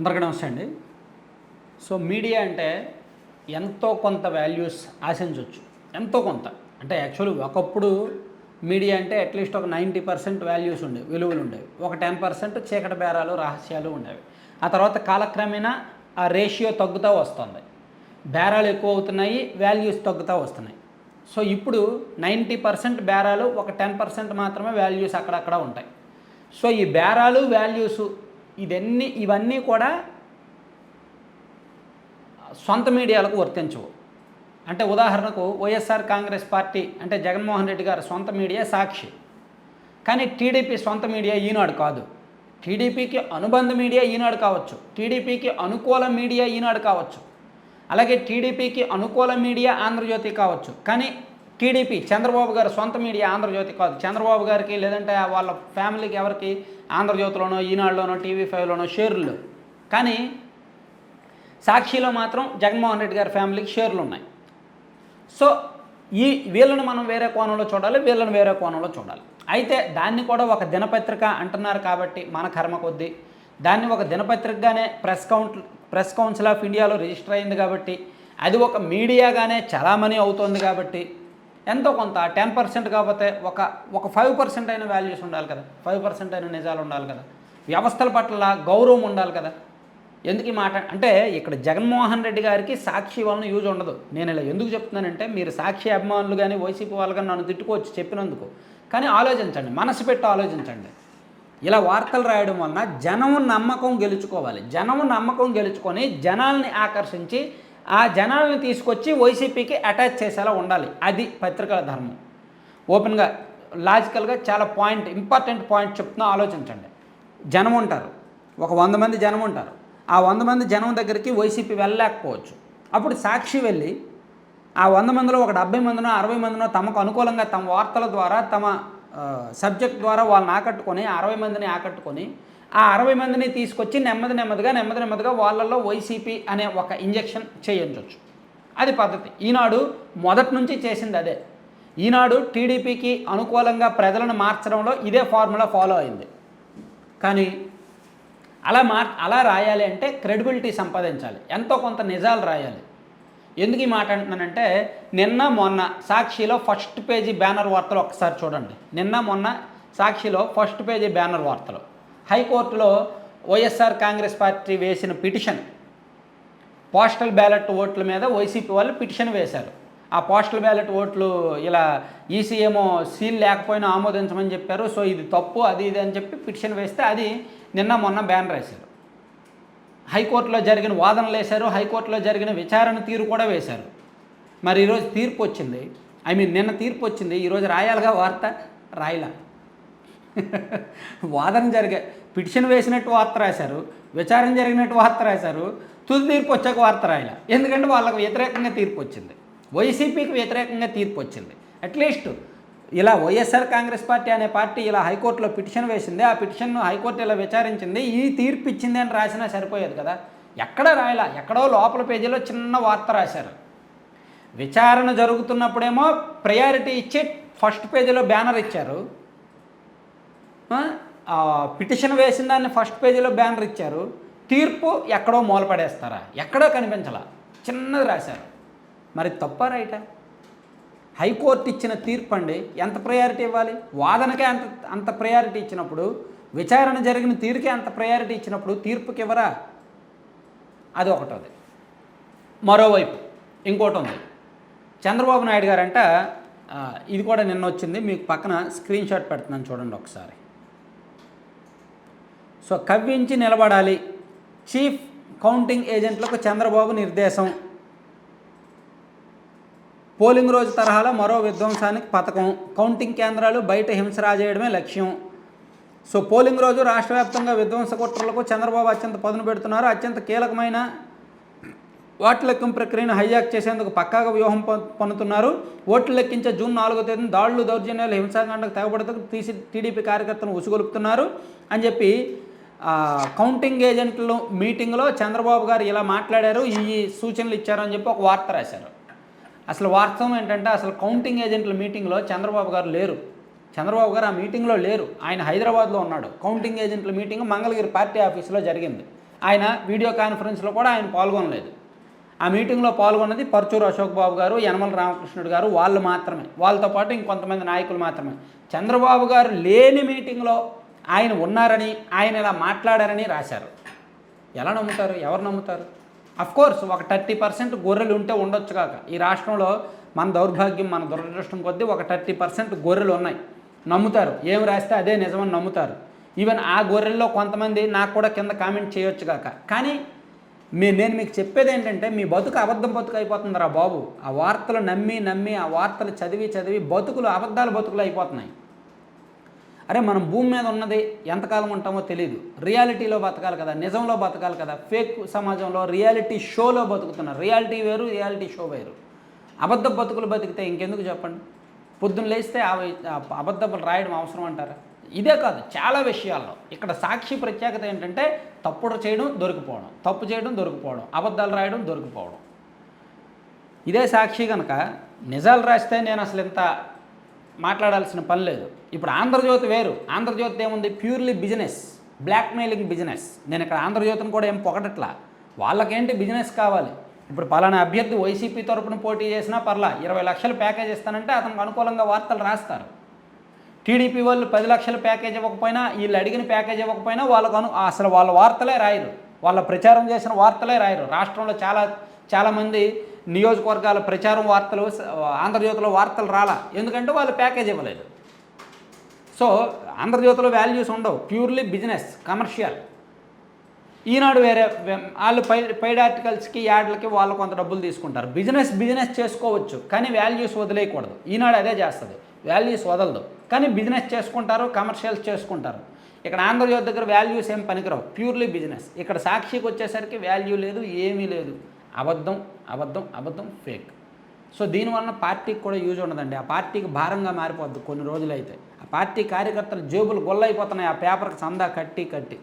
అందరికీ నమస్తే అండి. సో మీడియా అంటే ఎంతో కొంత వాల్యూస్ ఆశించవచ్చు ఎంతో కొంత. అంటే యాక్చువల్లీ ఒకప్పుడు మీడియా అంటే అట్లీస్ట్ ఒక నైంటీ పర్సెంట్ వాల్యూస్ ఉండేవి విలువలు ఉండేవి ఒక టెన్ పర్సెంట్ చీకటి బేరాలు రహస్యాలు ఉండేవి. ఆ తర్వాత కాలక్రమేణా ఆ రేషియో తగ్గుతూ వస్తుంది. బేరాలు ఎక్కువ అవుతున్నాయి వాల్యూస్ తగ్గుతూ వస్తున్నాయి. సో ఇప్పుడు నైంటీ పర్సెంట్ బేరాలు ఒక టెన్ పర్సెంట్ మాత్రమే వాల్యూస్ అక్కడక్కడ ఉంటాయి. సో ఈ బేరాలు వాల్యూస్ ఇదన్నీ ఇవన్నీ కూడా సొంత మీడియాలకు వర్తించవు. అంటే ఉదాహరణకు వైఎస్ఆర్ కాంగ్రెస్ పార్టీ అంటే జగన్మోహన్ రెడ్డి గారు సొంత మీడియా సాక్షి. కానీ టీడీపీ సొంత మీడియా ఈనాడు కాదు. టీడీపీకి అనుబంధ మీడియా ఈనాడు కావచ్చు. టీడీపీకి అనుకూల మీడియా ఈనాడు కావచ్చు. అలాగే టీడీపీకి అనుకూల మీడియా ఆంధ్రజ్యోతి కావచ్చు. కానీ టీడీపీ చంద్రబాబు గారి సొంత మీడియా ఆంధ్రజ్యోతి కాదు. చంద్రబాబు గారికి లేదంటే వాళ్ళ ఫ్యామిలీకి ఎవరికి ఆంధ్రజ్యోతిలోనో ఈనాడులోనో టీవీ ఫైవ్లోనో షేర్లు కానీ సాక్షిలో మాత్రం జగన్మోహన్ రెడ్డి గారి ఫ్యామిలీకి షేర్లు ఉన్నాయి. సో ఈ వీళ్ళని మనం వేరే కోణంలో చూడాలి వీళ్ళని వేరే కోణంలో చూడాలి. అయితే దాన్ని కూడా ఒక దినపత్రిక అంటున్నారు కాబట్టి మన కర్మ కొద్దీ దాన్ని ఒక దినపత్రికగానే press count press council of ఇండియాలో రిజిస్టర్ అయింది కాబట్టి అది ఒక మీడియాగానే చలామణి అవుతోంది కాబట్టి ఎంతో కొంత టెన్ పర్సెంట్ కాకపోతే ఒక ఒక ఫైవ్ పర్సెంట్ అయిన వాల్యూస్ ఉండాలి కదా. ఫైవ్ పర్సెంట్ అయిన నిజాలు ఉండాలి కదా. వ్యవస్థల పట్ల గౌరవం ఉండాలి కదా. ఎందుకు ఈ మాట? అంటే ఇక్కడ జగన్మోహన్ రెడ్డి గారికి సాక్షి వలన యూజ్ ఉండదు. నేను ఇలా ఎందుకు చెప్తున్నానంటే మీరు సాక్షి అభిమానులు కానీ వైసీపీ వాళ్ళు కానీ నన్ను తిట్టుకోవచ్చు చెప్పినందుకు. కానీ ఆలోచించండి మనసు పెట్టి ఆలోచించండి. ఇలా వార్తలు రాయడం వలన జనం నమ్మకం గెలుచుకోవాలి. జనం నమ్మకం గెలుచుకొని జనాల్ని ఆకర్షించి ఆ జనాలను తీసుకొచ్చి వైసీపీకి అటాచ్ చేసేలా ఉండాలి. అది పత్రికల ధర్మం. ఓపెన్గా లాజికల్గా చాలా పాయింట్ ఇంపార్టెంట్ పాయింట్ చెప్తున్నా ఆలోచించండి. జనం ఉంటారు. ఒక వంద మంది జనం ఉంటారు. ఆ వంద మంది జనం దగ్గరికి వైసీపీ వెళ్ళలేకపోవచ్చు. అప్పుడు సాక్షి వెళ్ళి ఆ వంద మందిలో ఒక డెబ్బై మందినో అరవై మందినో తమకు అనుకూలంగా తమ వార్తల ద్వారా తమ సబ్జెక్ట్ ద్వారా వాళ్ళని ఆకట్టుకొని అరవై మందిని ఆకట్టుకొని ఆ అరవై మందిని తీసుకొచ్చి నెమ్మది నెమ్మదిగా నెమ్మది నెమ్మదిగా వాళ్ళల్లో వైసీపీ అనే ఒక ఇంజెక్షన్ చేయించవచ్చు అది పద్ధతి. ఈనాడు మొదటి నుంచి చేసింది అదే. ఈనాడు టీడీపీకి అనుకూలంగా ప్రజలను మార్చడంలో ఇదే ఫార్ములా ఫాలో అయింది. కానీ అలా మార్ అలా రాయాలి అంటే క్రెడిబిలిటీ సంపాదించాలి. ఎంతో కొంత నిజాలు రాయాలి. ఎందుకు ఈ మాట అంటున్నానంటే నిన్న మొన్న సాక్షిలో ఫస్ట్ పేజీ బ్యానర్ వార్తలు ఒకసారి చూడండి. నిన్న మొన్న సాక్షిలో ఫస్ట్ పేజీ బ్యానర్ వార్తలు. హైకోర్టులో వైఎస్ఆర్ కాంగ్రెస్ పార్టీ వేసిన పిటిషన్. పోస్టల్ బ్యాలెట్ ఓట్ల మీద వైసీపీ వాళ్ళు పిటిషన్ వేశారు. ఆ పోస్టల్ బ్యాలెట్ ఓట్లు ఇలా ఈసీ ఏమో సీల్ లేకపోయినా ఆమోదించమని చెప్పారు. సో ఇది తప్పు అది ఇది అని చెప్పి పిటిషన్ వేస్తే అది నిన్న మొన్న బ్యాన్ వేశారు హైకోర్టులో జరిగిన వాదనలు వేశారు హైకోర్టులో జరిగిన విచారణ తీరు కూడా వేశారు. మరి ఈరోజు తీర్పు వచ్చింది. ఐ మీన్ నిన్న తీర్పు వచ్చింది. ఈరోజు రాయాలిగా వార్త? రాయలా. వాదన జరిగే పిటిషన్ వేసినట్టు వార్త రాశారు విచారణ జరిగినట్టు వార్త రాశారు తుది తీర్పు వచ్చాక వార్త రాయాల. ఎందుకంటే వాళ్ళకు వ్యతిరేకంగా తీర్పు వచ్చింది. వైసీపీకి వ్యతిరేకంగా తీర్పు వచ్చింది. అట్లీస్ట్ ఇలా వైఎస్ఆర్ కాంగ్రెస్ పార్టీ అనే పార్టీ ఇలా హైకోర్టులో పిటిషన్ వేసింది. ఆ పిటిషన్ను హైకోర్టు ఇలా విచారించింది. ఈ తీర్పు ఇచ్చింది అని రాసినా సరిపోయేది కదా. ఎక్కడ రాయలా? ఎక్కడో లోపల పేజీలో చిన్న వార్త రాశారు. విచారణ జరుగుతున్నప్పుడేమో ప్రయారిటీ ఇచ్చి ఫస్ట్ పేజీలో బ్యానర్ ఇచ్చారు. పిటిషన్ వేసిన దాన్ని ఫస్ట్ పేజీలో బ్యానర్ ఇచ్చారు. తీర్పు ఎక్కడో మూలపడేస్తారా? ఎక్కడో కనిపించలా. చిన్నది రాశారు. మరి తప్ప రైటా? హైకోర్టు ఇచ్చిన తీర్పు అండి ఎంత ప్రయారిటీ ఇవ్వాలి? వాదనకే అంత అంత ప్రయారిటీ ఇచ్చినప్పుడు విచారణ జరిగిన తీరుకే అంత ప్రయారిటీ ఇచ్చినప్పుడు తీర్పుకి ఇవ్వరా? అది ఒకటోది మరోవైపు ఇంకోటి ఉంది. చంద్రబాబు నాయుడు గారంట ఇది కూడా నిన్న వచ్చింది మీకు పక్కన స్క్రీన్ షాట్ పెడుతున్నాను చూడండి ఒకసారి. సో కవ్వించి నిలబడాలి. చీఫ్ కౌంటింగ్ ఏజెంట్లకు చంద్రబాబు నిర్దేశం. పోలింగ్ రోజు తరహాలో మరో విధ్వంసానికి పథకం. కౌంటింగ్ కేంద్రాలు బయట హింస రాజేయడమే లక్ష్యం. సో పోలింగ్ రోజు రాష్ట్ర వ్యాప్తంగా విధ్వంస కుట్రలకు చంద్రబాబు అత్యంత పదును పెడుతున్నారు. అత్యంత కీలకమైన ఓట్ల లెక్కింపు ప్రక్రియను హైజాక్ చేసేందుకు పక్కాగా వ్యూహం పన్నుతున్నారు. ఓట్లు లెక్కించే జూన్ నాలుగో తేదీన దాడులు దౌర్జన్యాలు హింసాకాండకు తెగబడతకు తీసి టీడీపీ కార్యకర్తలను ఉసుగొలుపుతున్నారు. అని చెప్పి కౌంటింగ్ ఏజెంట్లు మీటింగ్లో చంద్రబాబు గారు ఇలా మాట్లాడారు ఈ సూచనలు ఇచ్చారని చెప్పి ఒక వార్త రాశారు. అసలు వాస్తవం ఏంటంటే అసలు కౌంటింగ్ ఏజెంట్ల మీటింగ్లో చంద్రబాబు గారు లేరు. చంద్రబాబు గారు ఆ మీటింగ్లో లేరు. ఆయన హైదరాబాద్లో ఉన్నాడు. కౌంటింగ్ ఏజెంట్ల మీటింగ్ మంగళగిరి పార్టీ ఆఫీసులో జరిగింది. ఆయన వీడియో కాన్ఫరెన్స్లో కూడా ఆయన పాల్గొనలేదు. ఆ మీటింగ్లో పాల్గొన్నది పరచూరు అశోక్ బాబు గారు యనమల రామకృష్ణుడు గారు వాళ్ళు మాత్రమే. వాళ్ళతో పాటు ఇంకొంతమంది నాయకులు మాత్రమే. చంద్రబాబు గారు లేని మీటింగ్లో ఆయన ఉన్నారని ఆయన ఇలా మాట్లాడారని రాశారు. ఎలా నమ్ముతారు? ఎవరు నమ్ముతారు? కోర్స్ ఒక థర్టీ పర్సెంట్ గొర్రెలు ఉంటే ఉండొచ్చు కాక. ఈ రాష్ట్రంలో మన దౌర్భాగ్యం మన దురదృష్టం కొద్దీ ఒక థర్టీ పర్సెంట్ గొర్రెలు ఉన్నాయి. నమ్ముతారు. ఏం రాస్తే అదే నిజమని నమ్ముతారు. ఈవెన్ ఆ గొర్రెల్లో కొంతమంది నాకు కూడా కింద కామెంట్ చేయొచ్చు కాక. కానీ మీ నేను మీకు చెప్పేది ఏంటంటే మీ బతుకు అబద్ధం బతుకు అయిపోతుందిరా బాబు. ఆ వార్తలు నమ్మి నమ్మి ఆ వార్తలు చదివి చదివి బతుకులు అబద్ధాలు బతుకులు అయిపోతున్నాయి. అరే మనం భూమి మీద ఉన్నది ఎంతకాలం ఉంటామో తెలియదు రియాలిటీలో బతకాలి కదా నిజంలో బతకాలి కదా ఫేక్ సమాజంలో రియాలిటీ షోలో బతుకుతున్నారు. రియాలిటీ వేరు రియాలిటీ షో వేరు. అబద్ధ బతుకులు బతికితే ఇంకెందుకు చెప్పండి? పొద్దున్న లేస్తే అవి రాయడం అవసరం అంటారా? ఇదే కాదు చాలా విషయాల్లో. ఇక్కడ సాక్షి ప్రత్యేకత ఏంటంటే తప్పుడు చేయడం దొరికిపోవడం. తప్పు చేయడం దొరికిపోవడం. అబద్ధాలు రాయడం దొరికిపోవడం. ఇదే సాక్షి కనుక నిజాలు రాస్తే నేను అసలు ఇంత మాట్లాడాల్సిన పని లేదు. ఇప్పుడు ఆంధ్రజ్యోతి వేరు. ఆంధ్రజ్యోతి ఏముంది? ప్యూర్లీ బిజినెస్ బ్లాక్మెయిలింగ్ బిజినెస్ నేను ఇక్కడ ఆంధ్రజ్యోతిని కూడా ఏం పొగటట్లా వాళ్ళకేంటి బిజినెస్ కావాలి? ఇప్పుడు పలానా అభ్యర్థి వైసీపీ తరపున పోటీ చేసినా పర్లా ఇరవై లక్షల ప్యాకేజ్ ఇస్తానంటే అతనికి అనుకూలంగా వార్తలు రాస్తారు. టీడీపీ వాళ్ళు పది లక్షల ప్యాకేజ్ ఇవ్వకపోయినా వీళ్ళు అడిగిన ప్యాకేజ్ ఇవ్వకపోయినా వాళ్ళకు అను అసలు వాళ్ళ వార్తలే రాయరు. వాళ్ళ ప్రచారం చేసిన వార్తలే రాయరు. రాష్ట్రంలో చాలా చాలామంది నియోజకవర్గాల ప్రచారం వార్తలు ఆంధ్రజ్యోతిలో వార్తలు రాలా. ఎందుకంటే వాళ్ళు ప్యాకేజ్ ఇవ్వలేదు. సో ఆంధ్రజ్యోతిలో వాల్యూస్ ఉండవు. ప్యూర్లీ బిజినెస్ కమర్షియల్ ఈనాడు వేరే వాళ్ళు పై పైడార్టికల్స్కి యాడ్లకి వాళ్ళు కొంత డబ్బులు తీసుకుంటారు. బిజినెస్ బిజినెస్ చేసుకోవచ్చు. కానీ వాల్యూస్ వదిలేయకూడదు. ఈనాడు అదే చేస్తుంది. వాల్యూస్ వదలదు. కానీ బిజినెస్ చేసుకుంటారు కమర్షియల్స్ చేసుకుంటారు. ఇక్కడ ఆంధ్రజ్యోతి దగ్గర వాల్యూస్ ఏం పనికిరావు. ప్యూర్లీ బిజినెస్ ఇక్కడ సాక్షికి వచ్చేసరికి వాల్యూ లేదు ఏమీ లేదు. అబద్ధం అబద్ధం అబద్ధం ఫేక్ సో దీనివలన పార్టీకి కూడా యూజ్ ఉండదండి. ఆ పార్టీకి భారంగా మారిపోద్ది కొన్ని రోజులైతే. ఆ పార్టీ కార్యకర్తలు జేబులు గొల్లైపోతున్నాయి. ఆ పేపర్కి సందా కట్టి కట్టి.